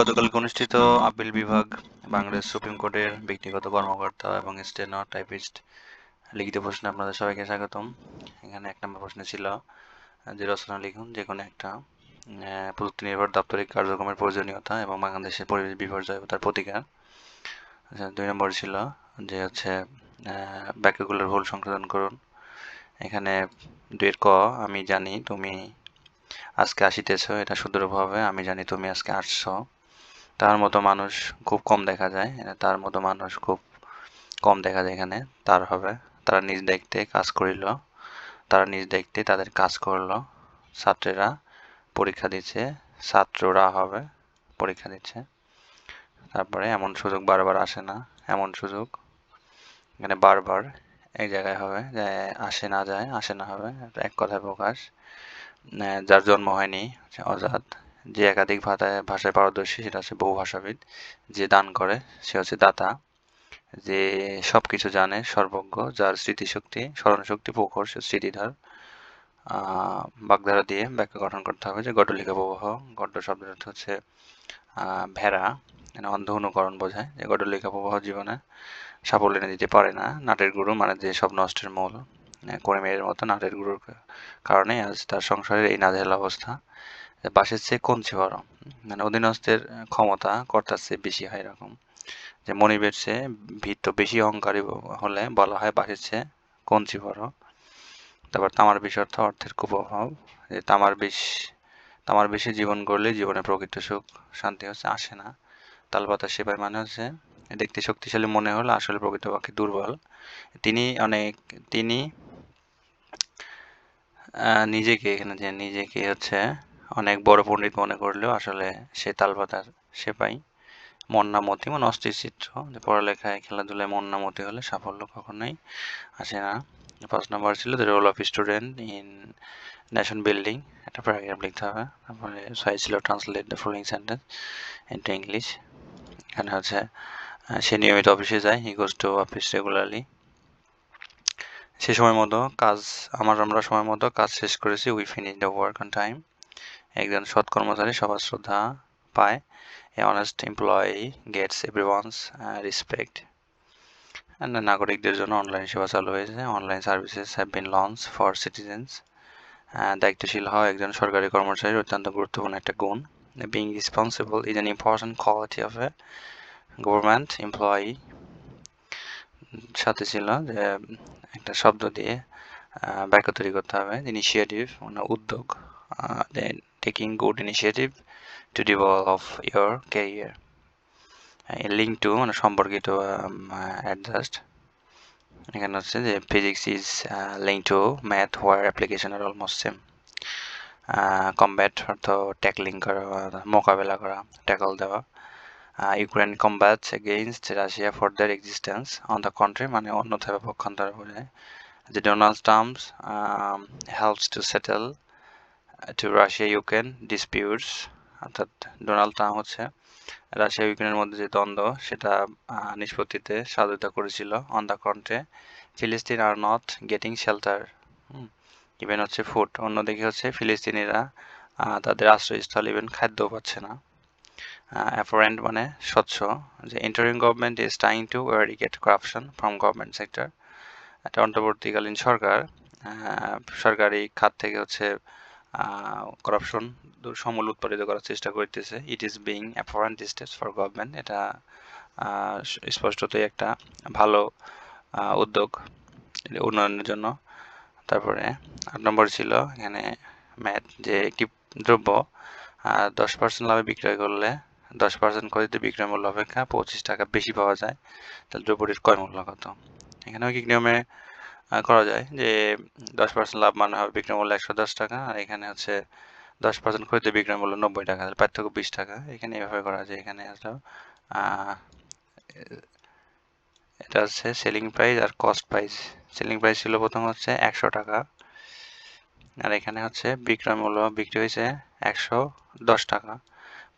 গতকাল অনুষ্ঠিত আপিল বিভাগ, বাংলাদেশ সুপ্রিম কোর্টের ব্যক্তিগত কর্মকর্তা এবং স্টেনো টাইপিস্ট লিখিত প্রশ্নে আপনাদের সবাইকে স্বাগতম। এখানে এক নম্বর প্রশ্ন ছিল, যে রচনা লিখুন, যে কোনো একটা প্রযুক্তি নির্ভর দাপ্তরিক কার্যক্রমের প্রয়োজনীয়তা এবং বাংলাদেশের পরিবেশ বিপর্যয় তার প্রতিকার। আচ্ছা দুই নম্বর ছিল, যে হচ্ছে বাক্যগুলোর ভুল সংশোধন করুন। এখানে দুয়ের ক, আমি জানি, তুমি আজকে আসিতেছ, এটা শুদ্ধভাবে আমি জানি তুমি আজকে আসছো। তার মতো মানুষ খুব কম দেখা যায়। তার মতো মানুষ খুব কম দেখা যায় এখানে। তার হবে, তারা নিজ দেখতে কাজ করিল। তারা নিজ দেখতে তাদের কাজ করল। ছাত্রেরা পরীক্ষা দিচ্ছে, ছাত্ররা হবে, পরীক্ষা দিচ্ছে। তারপরে এমন সুযোগ বারবার আসে না, এমন সুযোগ। এখানে বারবার এক জায়গায় হবে, যে আসে না যায়, আসে না হবে এক কথায় প্রকাশ। যার জন্ম হয়নি অজাত। যে একাধিক ভাষায় ভাষায় পারদর্শী, সেটা হচ্ছে বহু ভাষাবিদ, যে দান করে, সে হচ্ছে দাতা, যে সব কিছু জানে, সর্বজ্ঞ, যার স্মৃতিশক্তি, স্মরণশক্তি প্রখর, সে স্মৃতিধার বাগধারা দিয়ে ব্যাখ্যা গঠন করতে হবে যে গডলিকা প্রবাহ গড্ড শব্দের অর্থ হচ্ছে ভেড়া মানে অন্ধ অনুকরণ বোঝায়, যে গডলিকা প্রবাহ জীবনে সাফল্য এনে দিতে পারে না, নাটের গুরু মানে যে সব নষ্টের মূল মেয়ের মতো নাটের গুরুর কারণে আজ তার সংসারের এই নাজেহাল অবস্থা। বাসের চেয়ে কমছে বড় মানে অধীনস্থের ক্ষমতা কর্তার চেয়ে বেশি হয় এরকম। যে মনিবের চেয়ে ভিত্ত বেশি অহংকারী হলে বলা হয় বাসের চেয়ে কঞ্চি বড় তারপর তামার বিষ অর্থ অর্থের অভাব যে তামার বিষ তামার বেশি জীবন করলে জীবনে প্রকৃত সুখ, শান্তি হচ্ছে, আসে না। তালপাতা সেবাই মানে হচ্ছে, দেখতে শক্তিশালী মনে হলে আসলে প্রকৃতপক্ষে দুর্বল। তিনি অনেক, তিনি নিজেকে এখানে যে নিজেকে হচ্ছে অনেক বড় পণ্ডিত মনে করলেও আসলে সে তালপাতার সেপাই মন্নামতি মানে অস্থির চিত্র। যে পড়ালেখায় খেলাধুলায় মন্নামতি হলে সাফল্য কখনোই আসে না। পাঁচ নম্বর ছিল the role of student in nation building. একটা প্যারাগ্রাফ লিখতে হবে। তারপরে ছয় ছিল translate the following sentence into English. এখানে হচ্ছে সে নিয়মিত অফিসে যায়। He goes to office regularly. সে সময় মতো কাজ, আমার আমরা সময় মতো কাজ শেষ করেছি। We finish the work on time. একজন সৎ কর্মচারী সবার শ্রদ্ধা পায় a honest employee gets everyone's respect নাগরিকদের জন্য অনলাইন সেবা চালু হয়েছে। Online services have been launch for citizens দায়িত্বশীল হওয়া একজন সরকারি কর্মচারীর অত্যন্ত গুরুত্বপূর্ণ একটা গুণ। Being responsible is an important quality of a government employee সাথে ছিল যে একটা শব্দ দিয়ে বাক্য তৈরি করতে হবে। ইনিশিয়েটিভ মানে উদ্যোগ taking good initiative to develop your career link to মানে সম্পর্কিত অ্যাডজাস্ট এখানে হচ্ছে যে physics is link to math where application are almost same combat অর্থ ট্যাকলিং করা, মোকাবেলা করা ট্যাকল দেওয়া। Ukraine combats against Russia for their existence on the country মানে অন্যথায় পক্ষান্তরে বোঝায় যে Donald Trumps helps to settle to Russia Ukraine disputes অর্থাৎ ডোনাল্ড ট্রাম্প হচ্ছে রাশিয়া ইউক্রেনের মধ্যে যে দ্বন্দ্ব, সেটা নিষ্পত্তিতে সহযোগিতা করেছিল অন দ্য কন্ট্রে ফিলিস্তিন are not getting shelter even হচ্ছে ফুড অন্যদিকে হচ্ছে ফিলিস্তিনিরা তাদের আশ্রয়স্থল ইভেন খাদ্যও পাচ্ছে না। অ্যাফারেন্ট মানে স্বচ্ছ, যে interim government is trying to irrigate corruption from government sector একটা অন্তর্বর্তীকালীন সরকার সরকারি খাত থেকে হচ্ছে করাপশন সমূল উৎপাদিত করার চেষ্টা করতেছে। It is being apparent steps for government এটা স্পষ্টতই একটা ভালো উদ্যোগ উন্নয়নের জন্য। তারপরে আট নম্বর ছিল এখানে ম্যাথ যে একটি দ্রব্য দশ পার্সেন্ট লাভে বিক্রয় করলে দশ পার্সেন্ট ক্ষতিতে বিক্রয় মূল্য অপেক্ষা পঁচিশ টাকা বেশি পাওয়া যায়। তাহলে দ্রব্যটির ক্রয় মূল্য কত? এখানেও কি নিয়মে করা যায় যে দশ পার্সেন্ট লাভ মানে হবে বিক্রয় মূল্য একশো দশ টাকা, আর এখানে হচ্ছে দশ পার্সেন্ট ক্ষতিতে বিক্রয় মূল্য নব্বই টাকা পার্থক্য বিশ টাকা। এখানে এভাবে করা যায়। এখানে আসলে এটা হচ্ছে সেলিং প্রাইস আর কস্ট প্রাইস সেলিং প্রাইস ছিল প্রথম হচ্ছে একশো টাকা, আর এখানে হচ্ছে বিক্রয় মূল্য বিক্রি হয়েছে একশো দশ টাকা।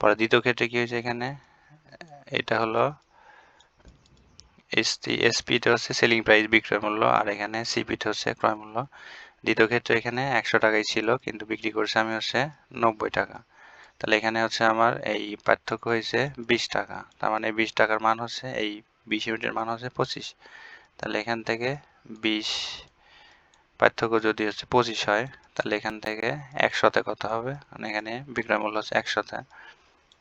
পরে দ্বিতীয় ক্ষেত্রে কী হয়েছে এখানে? এটা হলো এসটি এসপিটা হচ্ছে সেলিং প্রাইস বিক্রয় মূল্য, আর এখানে সিপিটা হচ্ছে ক্রয় মূল্য। দ্বিতীয় ক্ষেত্রে এখানে একশো টাকাই ছিল, কিন্তু বিক্রি করছে আমি হচ্ছে নব্বই টাকা। তাহলে এখানে হচ্ছে আমার এই পার্থক্য হয়েছে বিশ টাকা। তার মানে বিশ টাকার মান হচ্ছে, এই বিশ ইউনিটের মান হচ্ছে পঁচিশ। তাহলে এখান থেকে বিশ পার্থক্য যদি হচ্ছে পঁচিশ হয়, তাহলে এখান থেকে একশোতে কত হবে? মানে এখানে বিক্রয় মূল্য হচ্ছে একশোতে।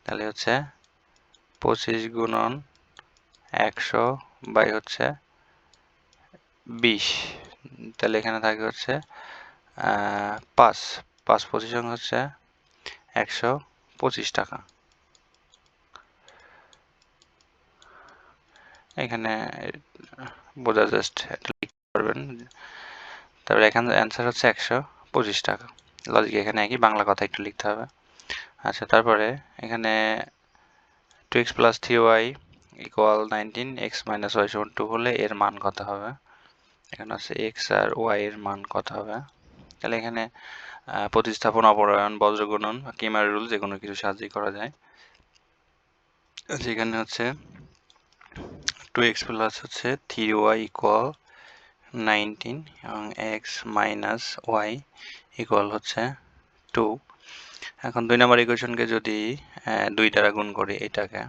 তাহলে হচ্ছে পঁচিশ গুণন একশো বাই হচ্ছে বিশ। তাহলে এখানে থাকে হচ্ছে পাঁচ। পাঁচ পঁচিশ হচ্ছে একশো পঁচিশ টাকা। এখানে বোঝা জাস্ট লিখতে পারবেন। তারপরে এখানে অ্যান্সার হচ্ছে একশো পঁচিশ টাকা। লজিক এখানে একই, বাংলা কথা একটু লিখতে হবে। আচ্ছা তারপরে এখানে two x plus three y equal nineteen x minus y সমান টু হলে এর মান কত হবে? এখানে হচ্ছে এক্স আর ওয়াই এর মান কত হবে? তাহলে এখানে প্রতিস্থাপন, অপরায়ণ, বজ্রগণন বা কেমার রুল যে কোনো কিছু সাহায্যে করা যায়। যেখানে হচ্ছে টু এক্স প্লাস হচ্ছে থ্রি ওয়াই ইকুয়াল নাইনটিন এবং এক্স মাইনাস ওয়াই ইকুয়াল হচ্ছে টু এখন দুই নম্বর ইকুয়েশনকে যদি দুই দ্বারা গুণ করি এটাকে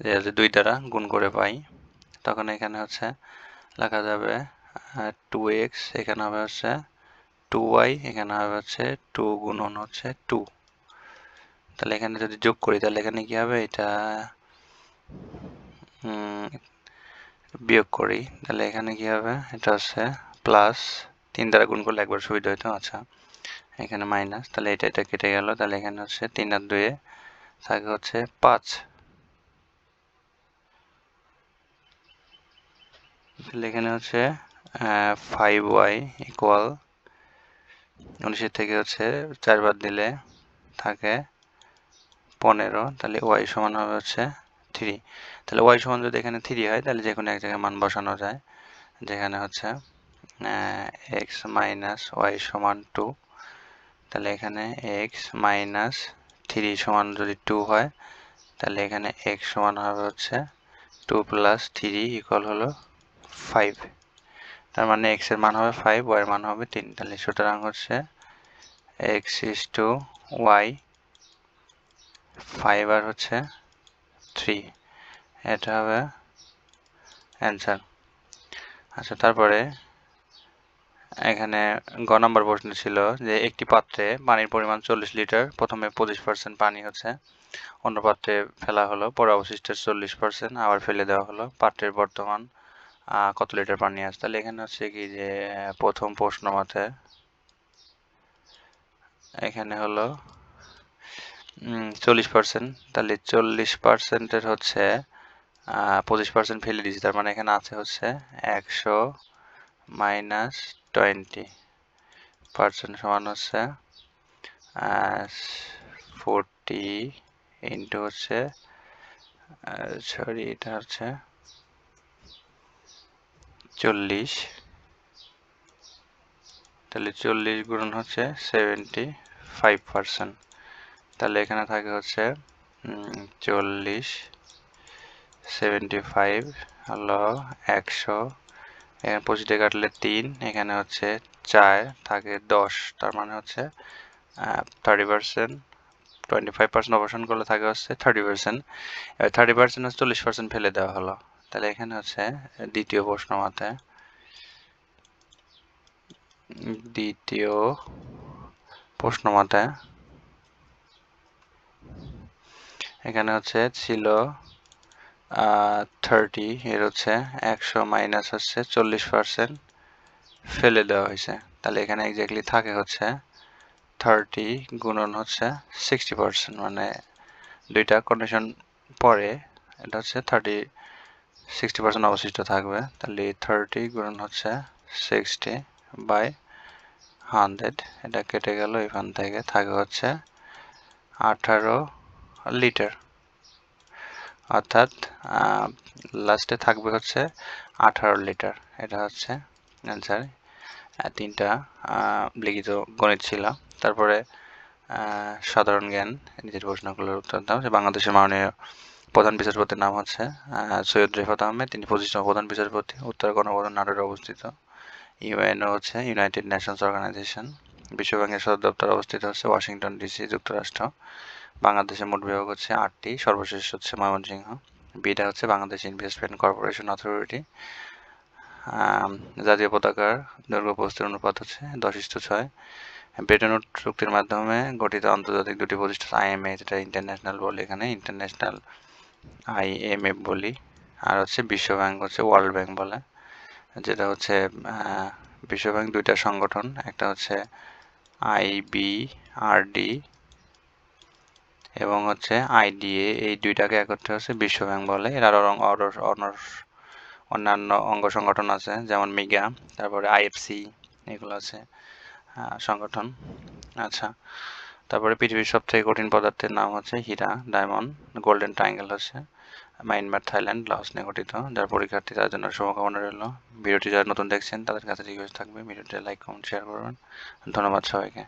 যে দুই দ্বারা গুণ করে পাই, তখন এখানে হচ্ছে লেখা যাবে টু এক্স এখানে হবে হচ্ছে টু ওয়াই এখানে হবে হচ্ছে টু গুণন হচ্ছে টু তাহলে এখানে যদি যোগ করি, তাহলে এখানে কি হবে? এটা বিয়োগ করি। তাহলে এখানে কি হবে? এটা হচ্ছে প্লাস তিন দ্বারা গুণ করলে একবার সুবিধা হইতো আচ্ছা। এখানে মাইনাস তাহলে এটা এটা কেটে গেল। তাহলে এখানে হচ্ছে তিন আর দুয়ে থাকে হচ্ছে পাঁচ। তাহলে এখানে হচ্ছে ফাইভ ওয়াই ইকুয়াল উনিশের থেকে হচ্ছে চারবার দিলে থাকে পনেরো, তাহলে ওয়াই সমান হবে হচ্ছে থ্রি তাহলে ওয়াই সমান যদি এখানে থ্রি হয়, তাহলে যে কোনো এক জায়গায় মান বসানো যায়, যেখানে হচ্ছে এক্স মাইনাস ওয়াই সমান টু তাহলে এখানে এক্স মাইনাস থ্রি সমান যদি টু হয়, তাহলে এখানে এক্স সমান হবে হচ্ছে টু প্লাস থ্রি ইকুয়াল হলো ফাইভ তার মানে এক্সের মান হবে ফাইভ ওয়াই এর মান হবে তিন। তাহলে সুতরাং হচ্ছে x is two y five আর হচ্ছে থ্রি এটা হবে অ্যান্সার আচ্ছা তারপরে এখানে গ নম্বর প্রশ্ন ছিল যে একটি পাত্রে পানির পরিমাণ চল্লিশ লিটার প্রথমে পঁচিশ পার্সেন্ট পানি হচ্ছে, অন্য পাত্রে ফেলা হলো, পরে অবশিষ্টের চল্লিশ পার্সেন্ট আবার ফেলে দেওয়া হলো, পাত্রের বর্তমান কত লিটার পানি আছে? তাহলে এখানে হচ্ছে কি যে, প্রথম প্রশ্ন মতে এখানে হলো চল্লিশ পার্সেন্ট তাহলে চল্লিশ পার্সেন্টের হচ্ছে পঁচিশ পার্সেন্ট ফেলে দিয়েছি। তার মানে এখানে আছে হচ্ছে একশো মাইনাস টোয়েন্টি পার্সেন্ট সমান হচ্ছে ফোরটি ইন্টু হচ্ছে সরি, এটা হচ্ছে চল্লিশ। তাহলে চল্লিশ গুণ হচ্ছে সেভেন্টি ফাইভ পার্সেন্ট তাহলে এখানে থাকে হচ্ছে চল্লিশ সেভেন্টি ফাইভ হলো একশো। এখানে পঁচিশে কাটলে তিন, এখানে হচ্ছে চার, থাকে দশ। তার মানে হচ্ছে thirty percent twenty five percent operation করলে থাকে হচ্ছে থার্টি পার্সেন্ট এবার থার্টি পার্সেন্ট হচ্ছে চল্লিশ পার্সেন্ট ফেলে দেওয়া হলো। তাহলে এখানে হচ্ছে দ্বিতীয় প্রশ্ন মতে দ্বিতীয় প্রশ্ন মতে এখানে হচ্ছে ছিল থার্টি এর হচ্ছে একশো মাইনাস হচ্ছে চল্লিশ পার্সেন্ট ফেলে দেওয়া হয়েছে। তাহলে এখানে এক্স্যাক্টলি থাকে হচ্ছে থার্টি গুণন হচ্ছে সিক্সটি পার্সেন্ট মানে দুইটা কন্ডিশন পরে, এটা হচ্ছে থার্টি সিক্সটি পার্সেন্ট অবশিষ্ট থাকবে। তাহলে থার্টি গুণ হচ্ছে সিক্সটি বাই হান্ড্রেড এটা কেটে গেল, এখান থেকে থাকে হচ্ছে আঠারো লিটার অর্থাৎ লাস্টে থাকবে হচ্ছে আঠারো লিটার এটা হচ্ছে অ্যান্সার তিনটা লিখিত গণিত ছিল। তারপরে সাধারণ জ্ঞান নিজের প্রশ্নগুলোর উত্তর দাও। যে বাংলাদেশের মাননীয় প্রধান বিচারপতির নাম হচ্ছে সৈয়দ রেফাত আহমেদ। তিনি পঁচিশতম প্রধান বিচারপতি, উত্তর গণপ্রধান নাটোরে অবস্থিত। ইউএনও হচ্ছে ইউনাইটেড নেশনস অর্গানাইজেশন বিশ্বব্যাংকের সদর দপ্তর অবস্থিত হচ্ছে ওয়াশিংটন ডিসি যুক্তরাষ্ট্র। বাংলাদেশের মোট বিভাগ হচ্ছে আটটি, সর্বশেষ হচ্ছে ময়মনসিংহ। বিটা হচ্ছে বাংলাদেশ ইনভেস্টমেন্ট কর্পোরেশন অথরিটি জাতীয় পতাকার দৈর্ঘ্য প্রস্তুর অনুপাত হচ্ছে দশ ইস্টু ছয়। ব্রেটন চুক্তির মাধ্যমে গঠিত আন্তর্জাতিক দুটি প্রতিষ্ঠান, আইএমএ, যেটা ইন্টারন্যাশনাল বলে এখানে ইন্টারন্যাশনাল আইএমএফ বলি। আর হচ্ছে বিশ্ব ব্যাংক হচ্ছে ওয়ার্ল্ড ব্যাংক বলে। যেটা হচ্ছে বিশ্ব ব্যাংক দুইটা সংগঠন। একটা হচ্ছে আইবিআরডি এবং হচ্ছে আইডিএ এই দুইটাকে একত্রে হচ্ছে বিশ্ব ব্যাংক বলে। এর আরও অন্যান্য অঙ্গ সংগঠন আছে, যেমন মিগা, তারপরে আইএফসি এগুলো আছে সংগঠন। আচ্ছা তারপরে পৃথিবীর সবথেকে কঠিন পদার্থের নাম হচ্ছে হীরা, ডায়মন্ড, গোল্ডেন ট্রায়াঙ্গেল হচ্ছে মায়ানমার, থাইল্যান্ড, লাওস নিয়ে গঠিত, যার পরীক্ষার্থী তার জন্য শুভকামনা রইল। ভিডিওটি যারা নতুন দেখছেন, তাদের কাছে রিকোয়েস্ট থাকবে। ভিডিওটি লাইক কমেন্ট শেয়ার করবেন ধন্যবাদ সবাইকে।